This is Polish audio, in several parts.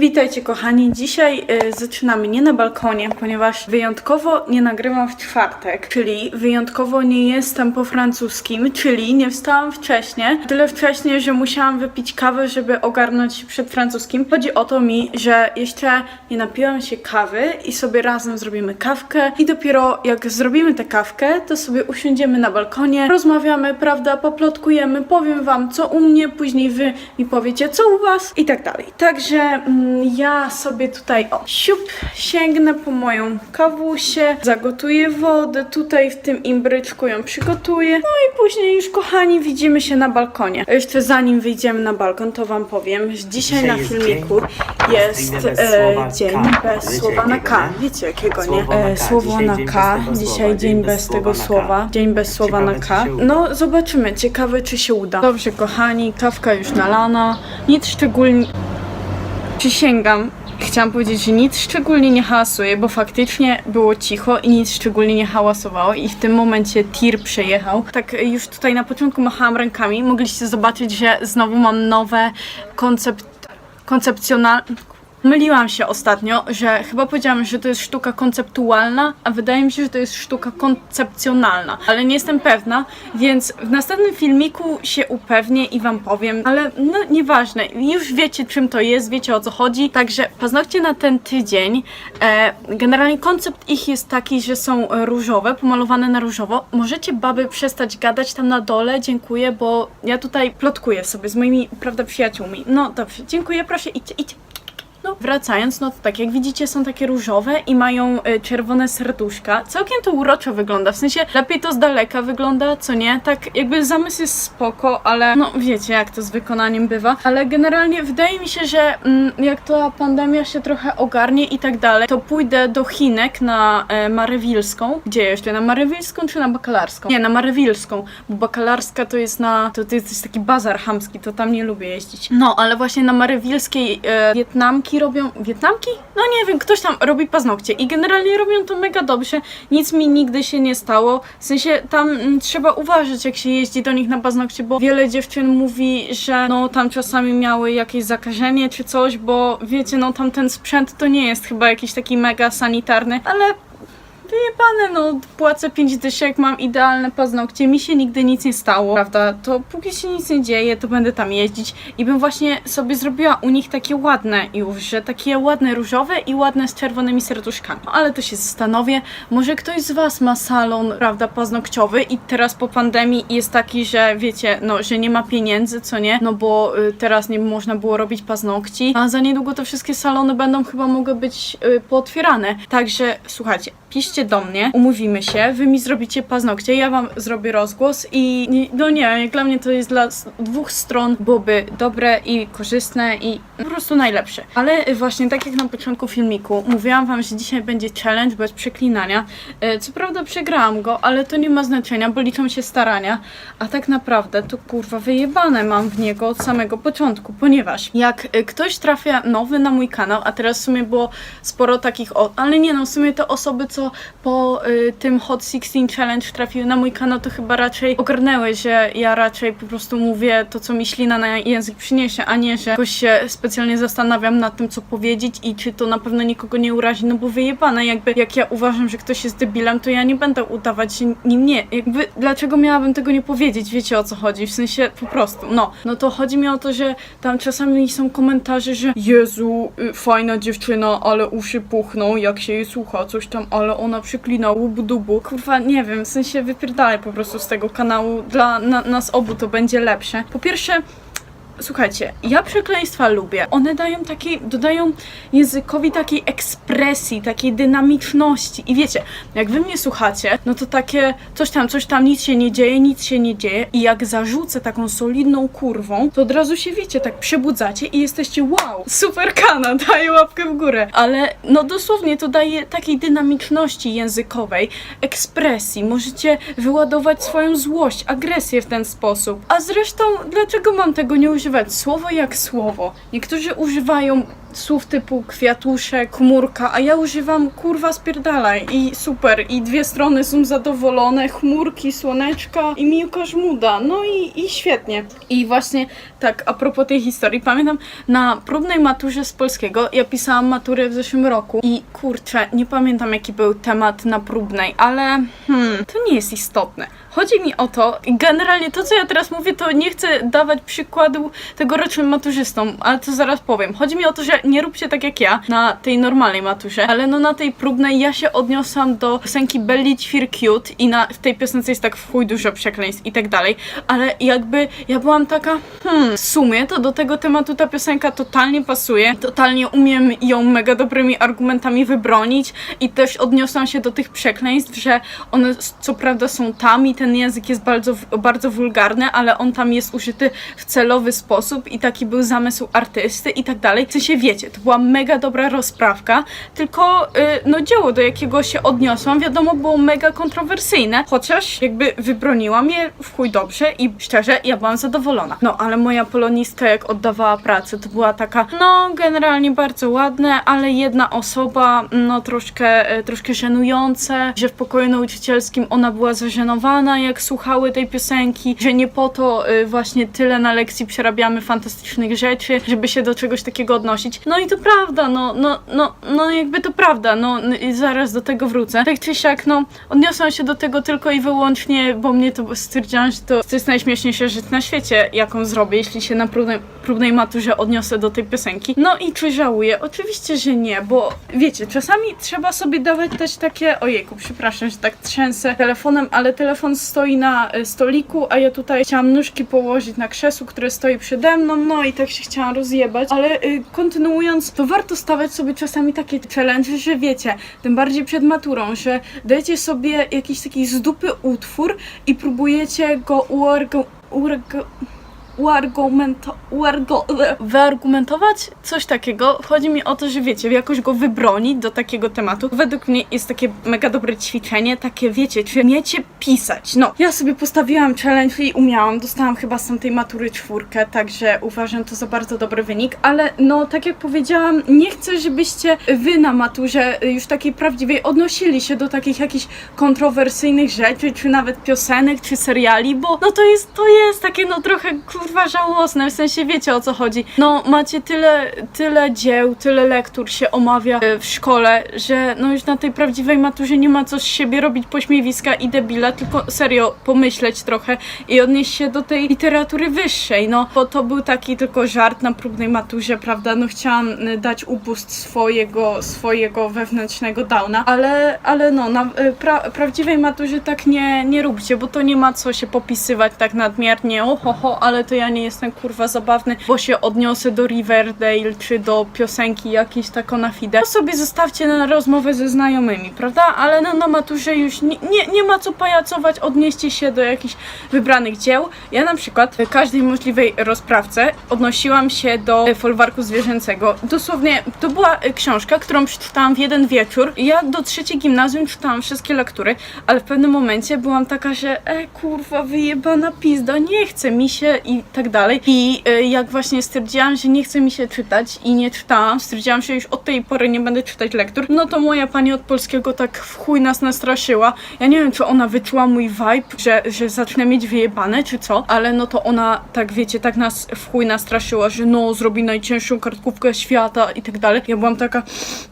Witajcie kochani, dzisiaj y, zaczynamy nie na balkonie, ponieważ wyjątkowo nie nagrywam w czwartek, czyli wyjątkowo nie jestem po francuskim, czyli nie wstałam wcześniej, tyle wcześnie, że musiałam wypić kawę, żeby ogarnąć się przed francuskim. Chodzi o to mi, że jeszcze nie napiłam się kawy i sobie razem zrobimy kawkę i dopiero jak zrobimy tę kawkę, to sobie usiądziemy na balkonie, rozmawiamy, prawda, poplotkujemy, powiem wam co u mnie, później wy mi powiecie co u was i tak dalej. Także mm, ja sobie tutaj o siup sięgnę po moją kawusię, zagotuję wodę, tutaj w tym imbryczku ją przygotuję, no i później już kochani widzimy się na balkonie. Jeszcze zanim wyjdziemy na balkon, to wam powiem, że dzisiaj, Dzisiaj na jest filmiku dzień jest e, dzień bez Wiecie słowa na K. Wiecie jakiego, nie? Słowo na E, K. słowo Dzisiaj na dzień bez K. tego Dzisiaj słowa. dzień bez tego słowa na. K. Dzień bez słowa na Ciekawe, K. czy się uda. No zobaczymy, ciekawe czy się uda. Dobrze kochani, kawka już nalana. Nic szczególnie... Przysięgam, chciałam powiedzieć, że nic szczególnie nie hałasuje, bo faktycznie było cicho i nic szczególnie nie hałasowało i w tym momencie tir przejechał. Tak e, już tutaj na początku machałam rękami, mogliście zobaczyć, że znowu mam nowe koncept... koncepcjonalne... Myliłam się ostatnio, że chyba powiedziałam, że to jest sztuka konceptualna, a wydaje mi się, że to jest sztuka koncepcjonalna, ale nie jestem pewna, więc w następnym filmiku się upewnię i wam powiem, ale no nieważne, już wiecie czym to jest, wiecie o co chodzi, także paznokcie na ten tydzień, e, generalnie koncept ich jest taki, że są różowe, pomalowane na różowo, możecie baby przestać gadać tam na dole, dziękuję, bo ja tutaj plotkuję sobie z moimi, prawda, przyjaciółmi, no dobrze, dziękuję, proszę idźcie, idźcie. No, wracając, no to tak jak widzicie są takie różowe i mają y, czerwone serduszka. Całkiem to uroczo wygląda, w sensie lepiej to z daleka wygląda, co nie? Tak jakby zamysł jest spoko, ale no wiecie jak to z wykonaniem bywa. Ale generalnie wydaje mi się, że mm, jak ta pandemia się trochę ogarnie i tak dalej, to pójdę do Chinek na e, Marewilską. Gdzie jeszcze? Na Marewilską czy na Bakalarską? Nie, na Marewilską, bo Bakalarska to jest na... to, to jest taki bazar chamski, to tam nie lubię jeździć. No, ale właśnie na Marewilskiej e, Wietnamki robią... Wietnamki? No nie wiem, ktoś tam robi paznokcie i generalnie robią to mega dobrze. Nic mi nigdy się nie stało. W sensie tam mm, trzeba uważać, jak się jeździ do nich na paznokcie, bo wiele dziewczyn mówi, że no tam czasami miały jakieś zakażenie czy coś, bo wiecie, no tam ten sprzęt to nie jest chyba jakiś taki mega sanitarny, ale Wyjebane, no płacę 5 dyszek, mam idealne paznokcie, mi się nigdy nic nie stało, prawda? To póki się nic nie dzieje, to będę tam jeździć i bym właśnie sobie zrobiła u nich takie ładne już, że takie ładne różowe i ładne z czerwonymi serduszkami. No, ale to się zastanowię, może ktoś z Was ma salon, prawda, paznokciowy i teraz po pandemii jest taki, że wiecie, no, że nie ma pieniędzy, co nie? No bo y, teraz nie można było robić paznokci, a za niedługo te wszystkie salony będą chyba mogły być y, pootwierane. Także słuchajcie, piszcie do mnie, umówimy się, wy mi zrobicie paznokcie, ja wam zrobię rozgłos i no nie, jak dla mnie to jest dla dwóch stron byłoby dobre i korzystne i po prostu najlepsze. Ale y, właśnie tak jak na początku filmiku, mówiłam wam, że dzisiaj będzie challenge bez przeklinania. E, Co prawda przegrałam go, ale to nie ma znaczenia, bo liczą się starania, a tak naprawdę to kurwa wyjebane mam w niego od samego początku, ponieważ jak y, ktoś trafia nowy na mój kanał, a teraz w sumie było sporo takich, ale nie no, w sumie te osoby, co po y, tym Hot 16 Challenge trafiły na mój kanał, to chyba raczej ogarnęły, że ja raczej po prostu mówię to, co mi ślina na język przyniesie, a nie, że jakoś się specjalnie zastanawiam nad tym, co powiedzieć i czy to na pewno nikogo nie urazi, no bo wyjebane, jakby jak ja uważam, że ktoś jest debilem, to ja nie będę udawać, że nim nie. Jakby dlaczego miałabym tego nie powiedzieć, wiecie o co chodzi, w sensie po prostu, no. No to chodzi mi o to, że tam czasami są komentarze, że Jezu, y, fajna dziewczyna, ale uszy puchną, jak się jej słucha, coś tam, ale ona przyklina łubu dubu. Kurwa, nie wiem, w sensie wypierdalaj po prostu z tego kanału, dla na, nas obu to będzie lepsze. Po pierwsze, Słuchajcie, ja przekleństwa lubię. One dają takiej, dodają językowi takiej ekspresji, takiej dynamiczności. I wiecie, jak wy mnie słuchacie, no to takie coś tam, coś tam, nic się nie dzieje, nic się nie dzieje. I jak zarzucę taką solidną kurwą, to od razu się wiecie, tak przebudzacie i jesteście wow, super kanał, daję łapkę w górę. Ale no dosłownie to daje takiej dynamiczności językowej, ekspresji. Możecie wyładować swoją złość, agresję w ten sposób. A zresztą, dlaczego mam tego nie używać? Słowo jak słowo. Niektórzy używają słów typu kwiatuszek, chmurka, a ja używam kurwa spierdalaj i super, i dwie strony są zadowolone, chmurki, słoneczka i Miłka Żmuda, no i, i świetnie. I właśnie tak a propos tej historii, pamiętam na próbnej maturze z polskiego, ja pisałam maturę w zeszłym roku i kurczę, nie pamiętam jaki był temat na próbnej, ale hmm, to nie jest istotne. Chodzi mi o to, generalnie to co ja teraz mówię, to nie chcę dawać przykładu tegorocznym maturzystom, ale to zaraz powiem. Chodzi mi o to, że nie róbcie tak jak ja na tej normalnej maturze, ale no na tej próbnej ja się odniosłam do piosenki Belly Ćwir Cute i na, w tej piosence jest tak w chuj dużo przekleństw i tak dalej, ale jakby ja byłam taka, hmm, w sumie to do tego tematu ta piosenka totalnie pasuje, totalnie umiem ją mega dobrymi argumentami wybronić i też odniosłam się do tych przekleństw, że one co prawda są tam i ten język jest bardzo, bardzo wulgarny, ale on tam jest użyty w celowy sposób i taki był zamysł artysty i tak dalej. W sensie wiecie, to była mega dobra rozprawka, tylko y, no dzieło, do jakiego się odniosłam, wiadomo, było mega kontrowersyjne, chociaż jakby wybroniłam je w chuj dobrze i szczerze, ja byłam zadowolona. No, ale moja polonistka jak oddawała pracę, to była taka, no generalnie bardzo ładne, ale jedna osoba, no troszkę, e, troszkę żenujące, że w pokoju nauczycielskim ona była zażenowana, jak słuchały tej piosenki, że nie po to y, właśnie tyle na lekcji przerabiamy fantastycznych rzeczy, żeby się do czegoś takiego odnosić. No i to prawda, no, no, no, no jakby to prawda, no i zaraz do tego wrócę. Tak czy siak, no, odniosłam się do tego tylko i wyłącznie, bo mnie to stwierdziłam, że to, jest najśmieszniejsza rzecz na świecie, jaką zrobię, jeśli się na próbnej, próbnej maturze odniosę do tej piosenki. No i czy żałuję? Oczywiście, że nie, bo wiecie, czasami trzeba sobie dawać też takie, ojejku, przepraszam, że tak trzęsę telefonem, ale telefon stoi na y, stoliku, a ja tutaj chciałam nóżki położyć na krzesłu, które stoi przede mną, no i tak się chciałam rozjebać, ale y, kontynuując, to warto stawiać sobie czasami takie challenge, że wiecie, tym bardziej przed maturą, że dajecie sobie jakiś taki z dupy utwór i próbujecie go uargu... uargu uargumento, wyargumentować coś takiego. Chodzi mi o to, że wiecie, jakoś go wybronić do takiego tematu. Według mnie jest takie mega dobre ćwiczenie, takie wiecie, czy umiecie pisać. No, ja sobie postawiłam challenge i umiałam, dostałam chyba z tamtej matury czwórkę, także uważam to za bardzo dobry wynik, ale no, tak jak powiedziałam, nie chcę, żebyście wy na maturze już takiej prawdziwej odnosili się do takich jakichś kontrowersyjnych rzeczy, czy nawet piosenek, czy seriali, bo no to jest, to jest takie no trochę kurwa żałosne, w sensie wiecie o co chodzi. No macie tyle, tyle dzieł, tyle lektur się omawia e, w szkole, że no już na tej prawdziwej maturze nie ma co z siebie robić pośmiewiska i debila, tylko serio pomyśleć trochę i odnieść się do tej literatury wyższej, no bo to był taki tylko żart na próbnej maturze, prawda, no chciałam y, dać upust swojego, swojego wewnętrznego downa, ale, ale no, na y, pra, prawdziwej maturze tak nie, nie róbcie, bo to nie ma co się popisywać tak nadmiernie, oho, ho, ale to ja nie jestem kurwa zabawny, bo się odniosę do Riverdale czy do piosenki jakiejś tako na fide. To sobie zostawcie na rozmowę ze znajomymi, prawda? Ale no, na maturze już nie, nie, nie ma co pajacować, odnieście się do jakichś wybranych dzieł. Ja na przykład w każdej możliwej rozprawce odnosiłam się do folwarku zwierzęcego. Dosłownie to była e, książka, którą przeczytałam w jeden wieczór. Ja do trzeciej gimnazjum czytałam wszystkie lektury, ale w pewnym momencie byłam taka, że e kurwa wyjebana pizda, nie chce mi się i tak dalej. I e, jak właśnie stwierdziłam, że nie chce mi się czytać i nie czytałam, stwierdziłam, że już od tej pory nie będę czytać lektur, no to moja pani od polskiego tak w chuj nas nastraszyła. Ja nie wiem, czy ona wyczuła mój vibe, że, że zacznę mieć wyjebane, czy co, ale no to ona, tak wiecie, tak nas w chuj nastraszyła, że no, zrobi najcięższą kartkówkę świata i tak dalej. Ja byłam taka,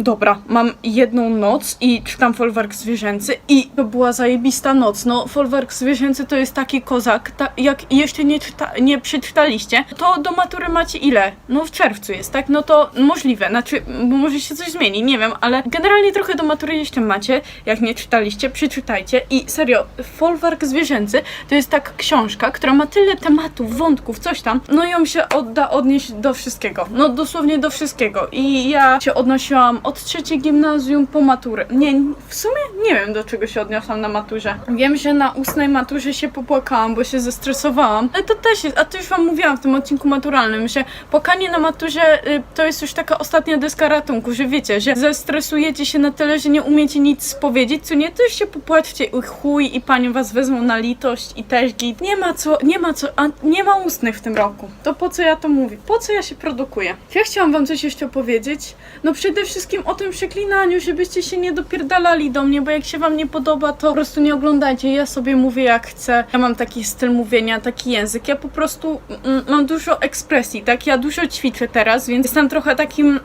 dobra, mam jedną noc i czytam folwark zwierzęcy i to była zajebista noc. No, folwark zwierzęcy to jest taki kozak, ta, jak jeszcze nie, czyta, nie przeczytaliście, to do matury macie ile? No w czerwcu jest, tak? No to możliwe, znaczy, może się coś zmieni, nie wiem, ale generalnie trochę do matury jeszcze macie, jak nie czytaliście, przeczytajcie. I serio, folwark zwierzęcy to jest taka książka, która ma tyle tematów, wątków, coś tam, no ją się odda odnieść do wszystkiego, no dosłownie do wszystkiego. I ja się odnosiłam od trzeciej gimnazjum po maturę, nie, w sumie nie wiem do czego się odniosłam na maturze, wiem, że na ustnej maturze się popłakałam, bo się zestresowałam, ale to też jest, a to już wam mówiłam w tym odcinku maturalnym, że pokanie na maturze y, to jest już taka ostatnia deska ratunku, że wiecie, że zestresujecie się na tyle, że nie umiecie nic powiedzieć, co nie, to już się popłaczcie i chuj i panią was wezmą na litość i też git. Nie ma co, nie ma co, a nie ma ustnych w tym roku. To po co ja to mówię? Po co ja się produkuję? Ja chciałam wam coś jeszcze powiedzieć. No przede wszystkim o tym przeklinaniu, żebyście się nie dopierdalali do mnie, bo jak się wam nie podoba, to po prostu nie oglądajcie. Ja sobie mówię jak chcę. Ja mam taki styl mówienia, taki język. Ja po prostu mm, mam dużo ekspresji, tak? Ja dużo ćwiczę teraz, więc jestem trochę takim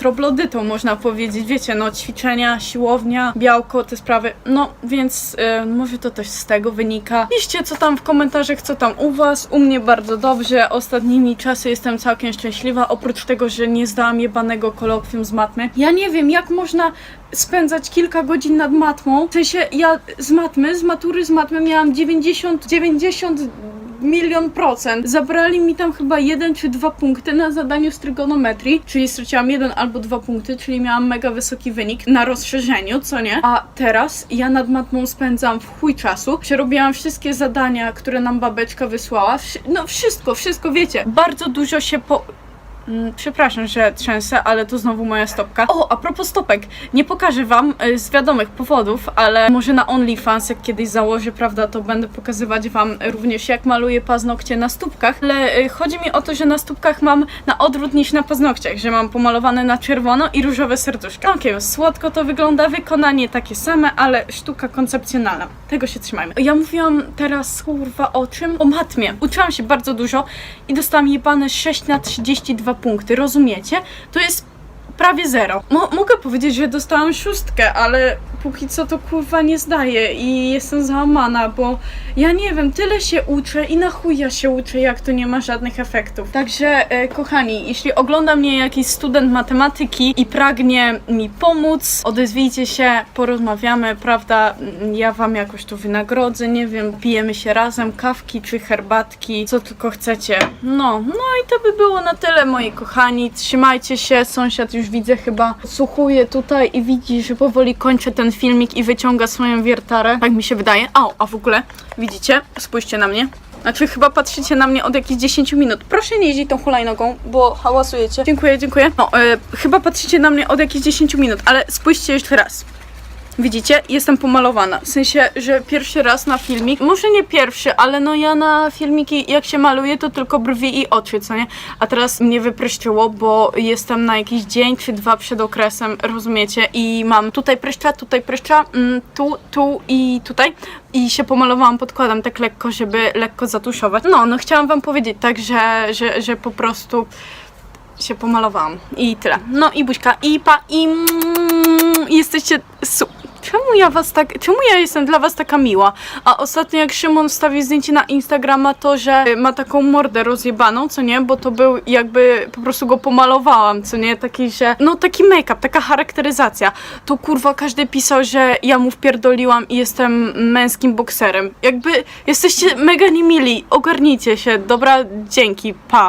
troblodytą, można powiedzieć. Wiecie, no ćwiczenia, siłownia, białko, te sprawy. No, więc y, może to też z tego wynika. Piszcie, co tam w komentarzach, co tam u was. U mnie bardzo dobrze. Ostatnimi czasy jestem całkiem szczęśliwa. Oprócz tego, że nie zdałam jebanego kolokwium z matmy. Ja nie wiem, jak można spędzać kilka godzin nad matmą. W sensie, ja z matmy, z matury z matmy miałam 90, 90 milion procent. Zabrali mi tam chyba jeden czy dwa punkty na zadaniu z trygonometrii, czyli straciłam jeden albo dwa punkty, czyli miałam mega wysoki wynik na rozszerzeniu, co nie? A teraz ja nad matmą spędzam w chuj czasu. Przerobiłam wszystkie zadania, które nam babeczka wysłała. Wszy- no wszystko, wszystko wiecie. Bardzo dużo się po... Mm, Przepraszam, że trzęsę, ale to znowu moja stopka. O, a propos stopek, nie pokażę wam y, z wiadomych powodów, ale może na OnlyFans, jak kiedyś założę, prawda, to będę pokazywać wam również, jak maluję paznokcie na stópkach. Ale y, chodzi mi o to, że na stópkach mam na odwrót niż na paznokciach, że mam pomalowane na czerwono i różowe serduszka. Okej, słodko to wygląda, wykonanie takie same, ale sztuka koncepcjonalna. Tego się trzymajmy. Ja mówiłam teraz, kurwa, o czym? O matmie. Uczyłam się bardzo dużo i dostałam jebane 6 na 32 punkty, rozumiecie? To jest prawie zero. Mo- mogę powiedzieć, że dostałam szóstkę, ale póki co to kurwa nie zdaję i jestem załamana, bo ja nie wiem, tyle się uczę i na chuj ja się uczę, jak to nie ma żadnych efektów. Także, e, kochani, jeśli ogląda mnie jakiś student matematyki i pragnie mi pomóc, odezwijcie się, porozmawiamy, prawda? Mm, Ja wam jakoś tu wynagrodzę, nie wiem, pijemy się razem, kawki czy herbatki, co tylko chcecie. No, no i to by było na tyle, moi kochani. Trzymajcie się, sąsiad już widzę chyba słuchuje tutaj i widzi, że powoli kończę ten filmik i wyciąga swoją wiertarę. Tak mi się wydaje. A, a w ogóle, widzicie? Spójrzcie na mnie. Znaczy chyba patrzycie na mnie od jakichś 10 minut. Proszę nie jeździć tą hulajnogą, bo hałasujecie. Dziękuję, dziękuję. No, e, chyba patrzycie na mnie od jakichś 10 minut, ale spójrzcie jeszcze raz. Widzicie? Jestem pomalowana. W sensie, że pierwszy raz na filmik, może nie pierwszy, ale no ja na filmiki jak się maluję, to tylko brwi i oczy, co nie? A teraz mnie wypryszczyło, bo jestem na jakiś dzień czy dwa przed okresem, rozumiecie? I mam tutaj pryszcza, tutaj pryszcza, mm, tu, tu i tutaj. I się pomalowałam podkładem tak lekko, żeby lekko zatuszować. No, no chciałam wam powiedzieć tak, że, że, że po prostu się pomalowałam. I tyle. No i buźka, i pa, i mm, jesteście su- Czemu ja was tak, czemu ja jestem dla was taka miła? A ostatnio jak Szymon wstawił zdjęcie na Instagrama, to że ma taką mordę rozjebaną, co nie? Bo to był jakby, po prostu go pomalowałam, co nie? Taki, że, no taki make-up, taka charakteryzacja. To kurwa każdy pisał, że ja mu wpierdoliłam i jestem męskim bokserem. Jakby jesteście mega niemili, ogarnijcie się, dobra, dzięki, pa.